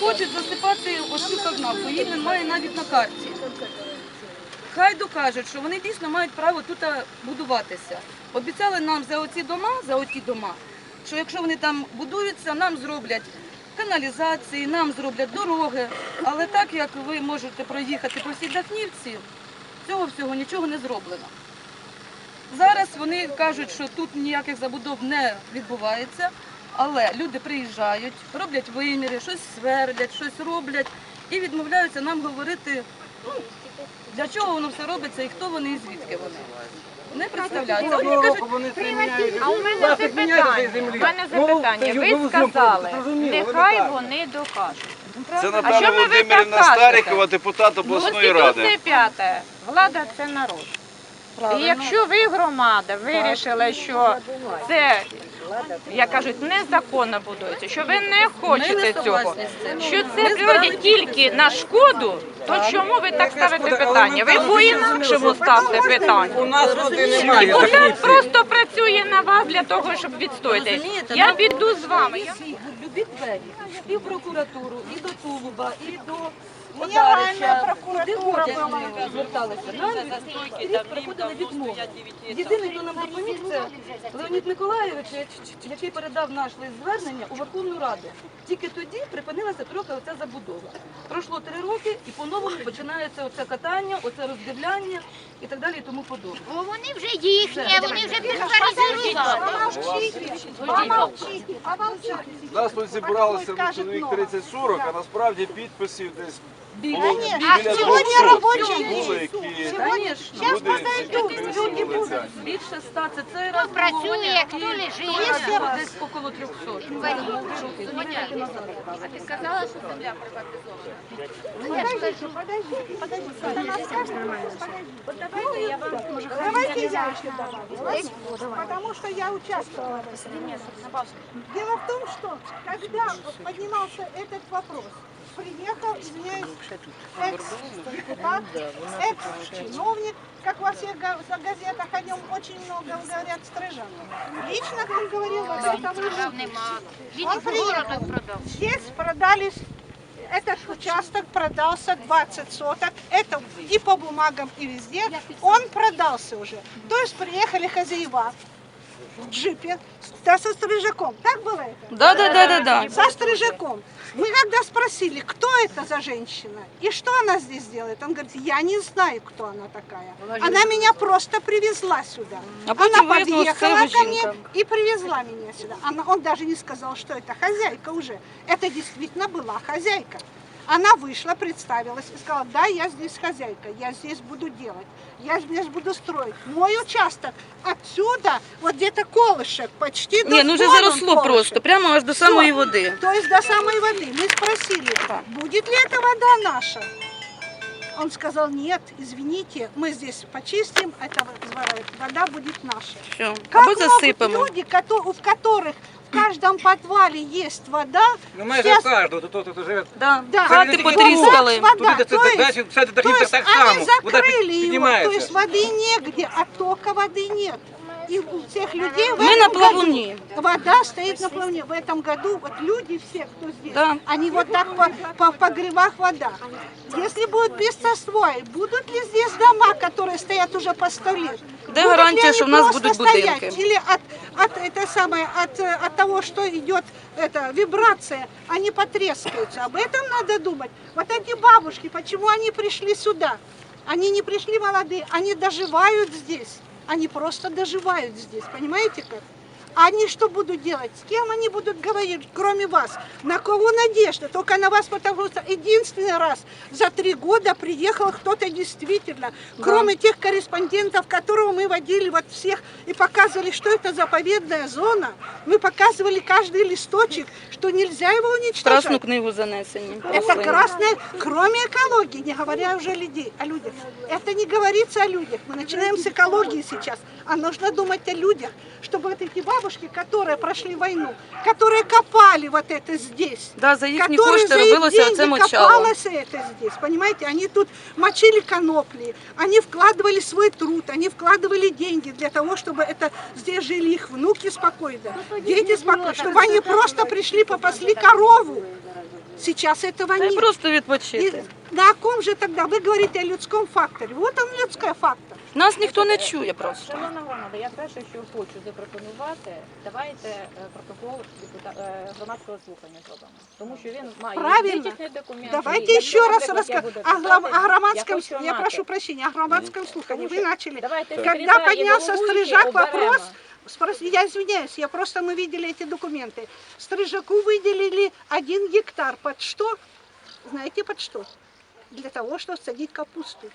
хочуть засипати ось цю канавку, її немає навіть на карті. Хай докажуть, що вони дійсно мають право тут будуватися. Обіцяли нам за оці дома, за оті дома, що якщо вони там будуються, нам зроблять каналізації, нам зроблять дороги. Але так як ви можете проїхати по всій Дахнівці, цього всього нічого не зроблено. Зараз вони кажуть, що тут ніяких забудов не відбувається, але люди приїжджають, роблять виміри, щось свердять, щось роблять і відмовляються нам говорити, ну, для чого воно все робиться і хто вони і звідки вони. Не представляються. Вони кажуть, вони це. А у мене запитання. У мене Ну, запитання. Ви ви сказали, нехай вони докажуть. Це А що Наталя Володимирівна? Старикова, депутат обласної ради. Конституція п'ята. Влада це народ. І якщо ви, громада, вирішили, що це, як кажуть, незаконно будується, що ви не хочете цього, що це природі тільки на шкоду, то чому ви так ставите питання? Ви по-інакшому ставте У питання. нас води І немає. Уряд просто працює на вас для того, щоб відстояти. Я піду з вами. Я всі любі двері, і в прокуратуру, і до Тулуба, і до Одарича. Куди ходять ми зверталися? Нам скрізь приходили відмови. Єдиний, хто нам допоміг, це Леонід Миколаєвич, який передав наш лист звернення у Верховну Раду. Тільки тоді припинилася трохи оця забудова. Пройшло три роки і по-новому починається оце катання, оце роздивляння і так далі і тому подобне. Бо вони вже їхні, вони вже Нас тут зібралося чоловік 30-40, а насправді підписів десь було Більше. біля сьогодні 200 робочий було, які Звісно. люди. підписували це. Більше ста це цей раз. працює, було, хто і лежить. вчора було десь около 300. А ти сказала, що земля приватизована? Давайте я еще добавлю. Потому что я участвовала в этом. Дело в том, что когда поднимался этот вопрос, приехал, извиняюсь, экс-депутат, экс-чиновник, как во всех га- газетах о нем очень много говорят, Стрижан. Лично он говорил, вот это вы же- Нема. Він Он в приехал. городу продав. Здесь продались, этот участок продался 20 соток, это и по бумагам, и везде, он продался уже. То есть приехали хозяева в джипе да, со стрижаком. Так было это? Да, да, да, да, да. Со стрижаком. Мы когда спросили, кто это за женщина и что она здесь делает, он говорит, я не знаю, кто она такая. Она меня просто привезла сюда. А Она подъехала ко мне и привезла меня сюда. Она, он даже не сказал, что это хозяйка уже. Это действительно была хозяйка. Она вышла, представилась и сказала, да, я здесь хозяйка, я здесь буду делать, я здесь буду строить. Мой участок отсюда, вот где-то колышек, почти до Ні, ну вже вон он заросло колышек. просто, прямо аж до самої води. То есть до самой воды. Мы спросили, будет ли эта вода наша? Он сказал, нет, извините, мы здесь почистим, эта вода будет наша. Все. Как Або могут засипемо. люди, кото- у которых в каждом подвале есть вода, Ну майже Сейчас- в кожного, тут хто живе. Да. Да. Хати Це потріскали. Вода, Туди то це есть- далі, все це то торгівця есть так они само. Вода закрыли его, то піднімається. есть воды негде, оттока воды нет. и у всех людей в Мы на плавуне. году вода стоит на плавуне. В этом году вот люди все, кто здесь, Да. они вот так по, по погребах вода. Если будет пестосвой, будут ли здесь дома, которые стоят уже по сто лет? Де Будут гарантія, ли они що в нас будуть стоять? будинки? Или от, от, это самое, от, от того, что идет это, вибрация, они потрескаются. Об этом надо думать. Вот эти бабушки, почему они пришли сюда? Они не пришли молодые, они доживают здесь. Они просто доживают здесь, понимаете как? Они что будут делать? С кем они будут говорить, кроме вас? На кого надежда? Только на вас, потому что единственный раз за три года приехал кто-то действительно, кроме тех корреспондентов, которого мы водили вот всех и показывали, что это заповедная зона. Мы показывали каждый листочек, что нельзя его уничтожать. Красну книгу занесені. Это красное, кроме экологии, не говоря уже людей, о людях. Это не говорится о людях. Мы начинаем с экологии сейчас. А нужно думать о людях, чтобы вот эти бабушки, которые прошли войну, которые копали вот это здесь, Да, за їхні которые кошти за их робилося оце деньги мочало. копалось это здесь, понимаете? Они тут мочили конопли, они вкладывали свой труд, они вкладывали деньги для того, чтобы это здесь жили их внуки спокойно, дети спокойно, чтобы они просто пришли, попасли корову. Сейчас этого Та й нет. просто И відпочити. на ком же тогда? Вы говорите о людском факторе. Вот он людской фактор. Нас ніхто не чує просто. Шановна громада, я перше, що хочу запропонувати, давайте е, протокол депута- е, громадського слухання зробимо. Тому що він має Правильно. юридичний документ. Давайте і еще якщо, раз наприклад, я расскажу буду о, глав- писати, о громадском, я, хочу я мати. прошу прощения, о громадском слухании. Вы начали. Давайте Когда секретаря і поднялся головуючий Стрижак оберемо. вопрос, спрос- я извиняюсь, я просто мы видели эти документы. Стрижаку выделили один гектар. Под что? Знаете, под что? Для того, чтобы садить капусту.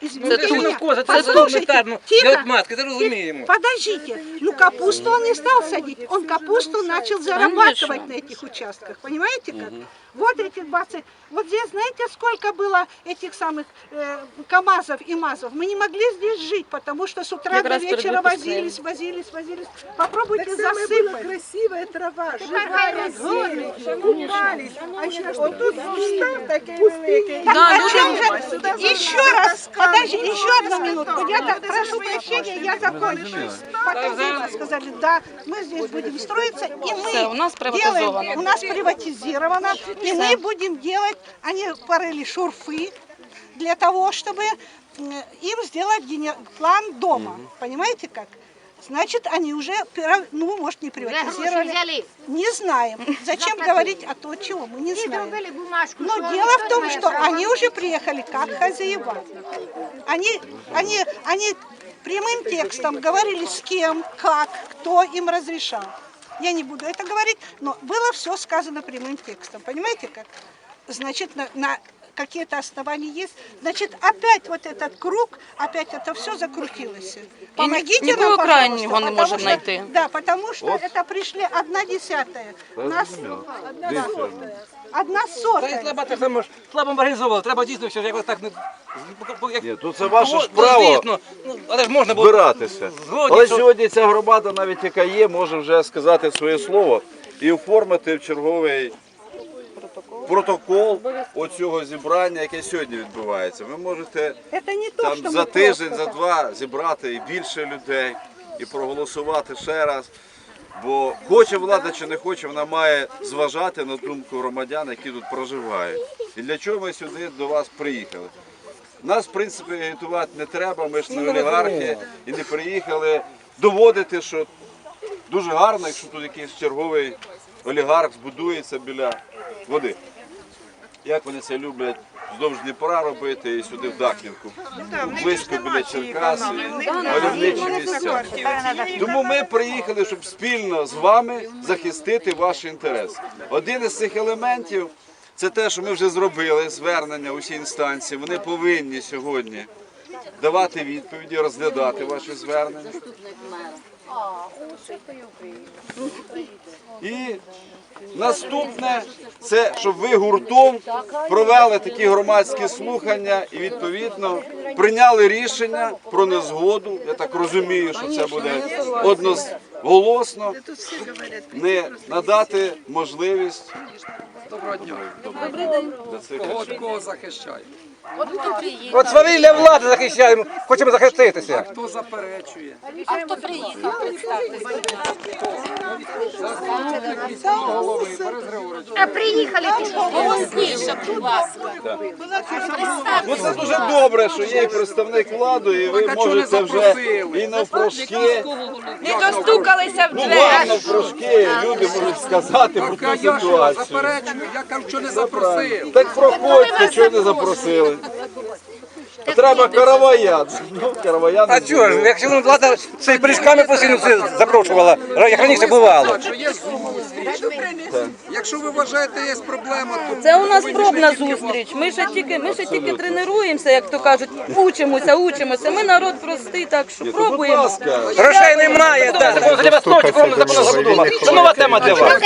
Извините тут. меня. Це ж Послушайте, елементарно. тихо. Для матки, це розуміємо. Подождите, ну капусту он не стал садить, он капусту начал зарабатывать на этих участках, понимаете как? Вот эти 20, вот здесь знаете сколько было этих самых э, КАМАЗов и МАЗов? Мы не могли здесь жить, потому что с утра Как до вечера возились, возились, возились. Попробуйте засыпать. красивая трава, живая зона, купались. А ж тут кустар такий великий. Так, Да, люди чем же? Еще раз, подожди, еще одну минутку. Я так прошу прощения, я закончу. Пока вы сказали, да, мы здесь будем строиться, и Все, у мы нас делаем, у нас приватизировано, и мы будем делать, они порыли шурфы для того, чтобы им сделать план дома. Понимаете как? Значит, они уже, ну, может, не приватизировали. Не знаем. Зачем говорить о том, чего мы не знаем. Но дело в том, что они уже приехали как хозяева. Они, они, они прямым текстом говорили с кем, как, кто им разрешал. Я не буду это говорить, но было все сказано прямым текстом. Понимаете как? Значит, на, на какие-то основания есть. Значит, опять вот этот круг, опять это все закрутилось. Помогите нікого нам, пожалуйста, крайнього не потому можемо что- знайти. Да, потому что это пришли одна десятая. Нас, да, одна Та й сотая. слабо так само ж слабо організовували. Треба дійсно все якось так не. як- Ні, то це ваше ж Ну, право звісно. Ну, але ж можна було. збиратися. Згодні, Але що- сьогодні ця громада, навіть яка є, може вже сказати своє слово і оформити в черговий протокол оцього зібрання, яке сьогодні відбувається. Ви можете там за тиждень, за два зібрати і більше людей і проголосувати ще раз. Бо хоче влада чи не хоче, вона має зважати на думку громадян, які тут проживають. І для чого ми сюди до вас приїхали? Нас, в принципі, агітувати не треба, ми ж не олігархи і не приїхали доводити, що дуже гарно, якщо тут якийсь черговий олігарх збудується біля води. Як вони це люблять вздовж Дніпра робити і сюди в Дахнівку. Близько біля Черкаси, мальовничі місця. Тому ми приїхали, щоб спільно з вами захистити ваші інтереси. Один із цих елементів це те, що ми вже зробили звернення усі інстанції. Вони повинні сьогодні давати відповіді, розглядати ваші звернення. І наступне це щоб ви гуртом провели такі громадські слухання і відповідно прийняли рішення про незгоду. Я так розумію, що це буде одноголосно не надати можливість добро дня, доброго Кого захищає? От? Свавілля влади захищаємо, хочемо захиститися. Хто заперечує? А хто приїхав? А приїхали голосніше, будь ласка. Ну це дуже добре, що є і представник влади, і ви можете вже і навпрошки. Не достукалися в Ну двері. навпрошки люди можуть сказати про ту ситуацію. заперечую, я кажу, що не запросив. Так проходьте, чого не запросили. Треба караваян. Ну, караваян. А чого ж, якщо вона влада цей пиріжками постійно це запрошувала, як раніше бувало. Якщо ви вважаєте, є проблема, то Це у нас пробна зустріч. Ми ще тільки, ми ще тільки тренуємося, як то кажуть, учимося, учимося. Ми народ простий, так що пробуємо. Грошей немає, так, закон для вас ночі, кому законна забудова. Це нова тема для вас.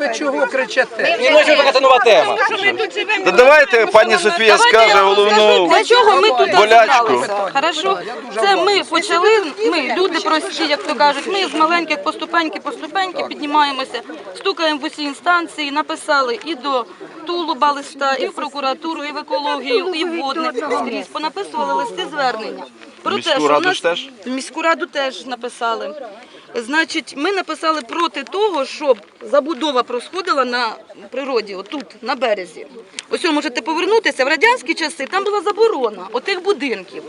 ви чого кричите? Ні, ночі така нова тема. Та давайте пані Софія скаже головну для чого ми тут зібралися. Хорошо? Це ми почали, ми люди прості, як то кажуть, ми з маленьких поступеньки, поступеньки піднімаємося, стукаємо в усі інстанції, написали і до Тулуба листа, і в прокуратуру, і в екологію, і в водне, скрізь. Понаписували листи звернення. Про Міську те, що раду в нас- теж? Міську раду теж написали. Значить, ми написали проти того, щоб забудова просходила на природі, отут, на березі. Ось ви можете повернутися. В радянські часи там була заборона отих будинків.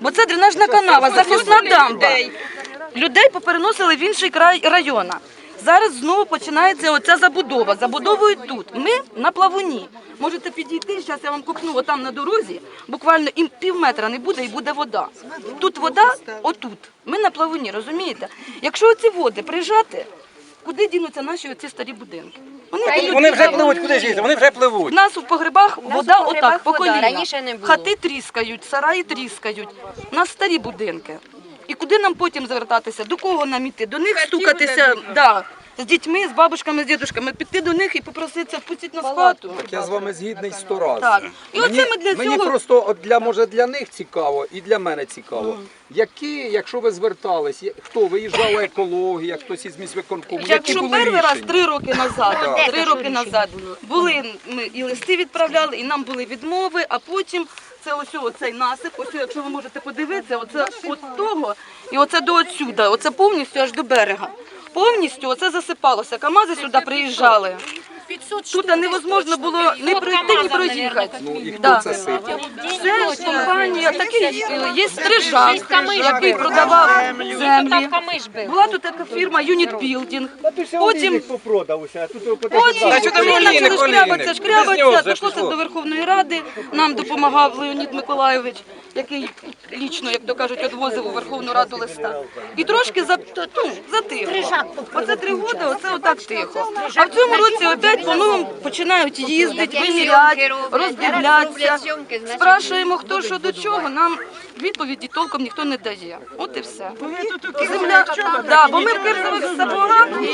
Бо це дренажна канава, захисна дамба. Людей попереносили в інший край району. Зараз знову починається оця забудова. Забудовують тут. Ми на плавуні. Можете підійти, зараз я вам купну отам на дорозі, буквально і пів метра не буде і буде вода. Тут вода, отут. Ми на плавуні, розумієте? Якщо оці води прижати, куди дінуться наші оці старі будинки? Вони, Вони вже пливуть, куди їздять? Вони вже пливуть. у нас у погребах вода у погребах отак, по вода, коліна. раніше не було. Хати тріскають, сараї тріскають. У нас старі будинки. І куди нам потім звертатися? До кого нам іти? До них стукатися, да, з дітьми, з бабушками, з дідушками, піти до них і попроситися, впустіть нас в хату. Я з вами згідний сто разів. Так. І оце ми для мені цього. просто от для може для них цікаво і для мене цікаво. Які, якщо ви звертались, хто виїжджала екологія, хтось із міськвиконкому, які Якщо були перший раз рішення? три роки назад, Так. три роки назад були ми і листи відправляли, і нам були відмови, а потім це ось оцей насип, ось якщо ви можете подивитися, оце от того і оце до отсюда, оце повністю аж до берега. Повністю оце засипалося. Камази сюди приїжджали. Тут невозможно було не пройти, ні проїхати. Ну і хто Да. це сипе? Це компанія, такий є стрижак, який продавав землі. Була тут така фірма Unit Building. Потім Потім Та що там вони олійник, почали шкрябатися, олійник? Без нього шкрябатися, дошлося до Верховної Ради. Нам допомагав Леонід Миколайович, який лічно, як то кажуть, відвозив у Верховну Раду листа. І трошки за, ну, затихло. Оце три роки, оце отак тихо. А в цьому році опять по-новому починають їздити, виміряти, роздивлятися. Спрашуємо, хто що до чого, нам відповіді толком ніхто не дає. От і все. Земля, да, бо ми в кирзових сапогах і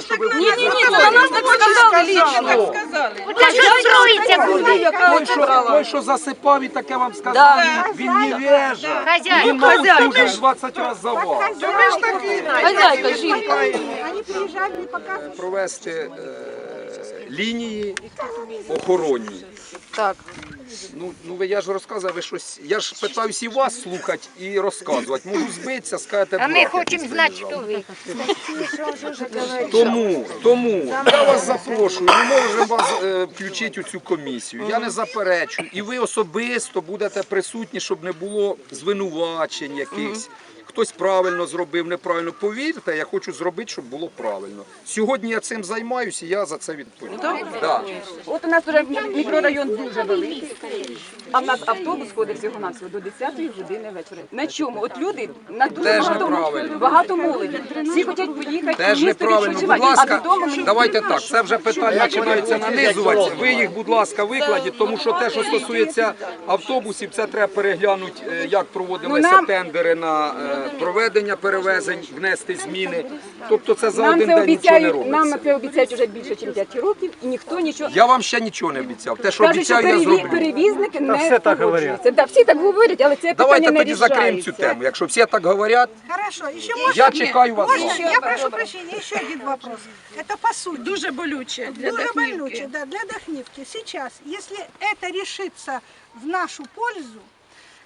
щоб Ні, ні, ні, на нас так сказали лічно. строїться буде? Той, що, той, що засипав і таке вам сказав, Да. він, невежа. Хазяїн. Він мав хазяїн. 20 разів за вас. Хазяйка, жінка. Они приезжали и показывали. Провести е, лінії охоронні. Так. Ну, ну ви я ж розказував, ви щось. Я ж питаюся і вас слухати і розказувати. Можу збитися, скажете. А ми хочемо знати, хто ви. Тому, тому я вас запрошую. Ми можемо вас е, включити у цю комісію. Я не заперечую. І ви особисто будете присутні, щоб не було звинувачень якихось. Хтось правильно зробив, неправильно. Повірте, я хочу зробити, щоб було правильно. Сьогодні я цим займаюся, і я за це відповідаю. Да. От у нас вже мікрорайон дуже великий, а в нас автобус ходить всього на всього до 10 години вечора. На чому? От люди на дуже Теж багато, неправильно. багато молоді. Всі хочуть поїхати, Теж в місто неправильно. Будь відпочивати, а додому давайте так. Це вже питання починається нанизуватися. Ви їх, будь ласка, викладіть, тому що те, що стосується автобусів, це треба переглянути, е, як проводилися Ну, тендери на е, проведення перевезень, внести зміни. Тобто це за Нам один це день нічого не обіцяють, нам це обіцяють вже більше, ніж 5 років, і ніхто нічого. Я вам ще нічого не обіцяв. Те, що Кажуть, що обіцяю, я переві- зроблю. перевізники не все погоджуються. Да, всі так говорять, але це Давайте питання не тоді закриємо цю рішається. тему. Якщо всі так говорять, Хорошо, еще можно? я чекаю вас. Можно? Я прошу прощения, еще один вопрос. Это по сути. Дуже болюче для Дуже Дахнівки. да, для Дахнивки. Сейчас, если это решится в нашу пользу,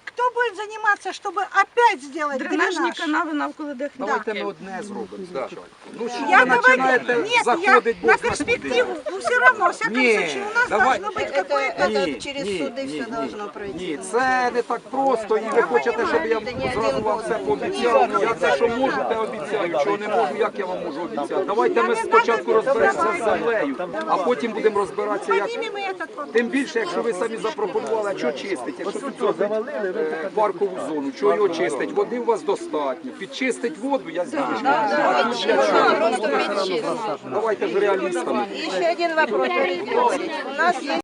кто будет заниматься, чтобы опять сделать Дренажні дренаж? канави навколо Дахнівки. Давайте ми одне зробимо. Да. Ну що Я ви говорю, починаєте нет, я заходити на Бог знає куди. перспективу, ну все равно, во всяком Ні, случае, у нас давай. должно быть какое-то... Ні, через ні, суди ні, все ні. должно пройти. Ні, це не так просто, і ви хочете, щоб я зразу вам все пообіцяв. Я те, що можу, те обіцяю. Чого не можу, як я вам можу обіцяти. Давайте ми спочатку розберемося з землею, а потім будемо розбиратися, як. Поднимем и этот вопрос. Тим більше, якщо ви самі запропонували, а що чистить, якщо тут зробить е, паркову зону, чого його чистить? Води у вас достатньо. Підчистить воду, я знаю, А тут для чого? Давайте ж реалістами. Ще один вопрос. У нас є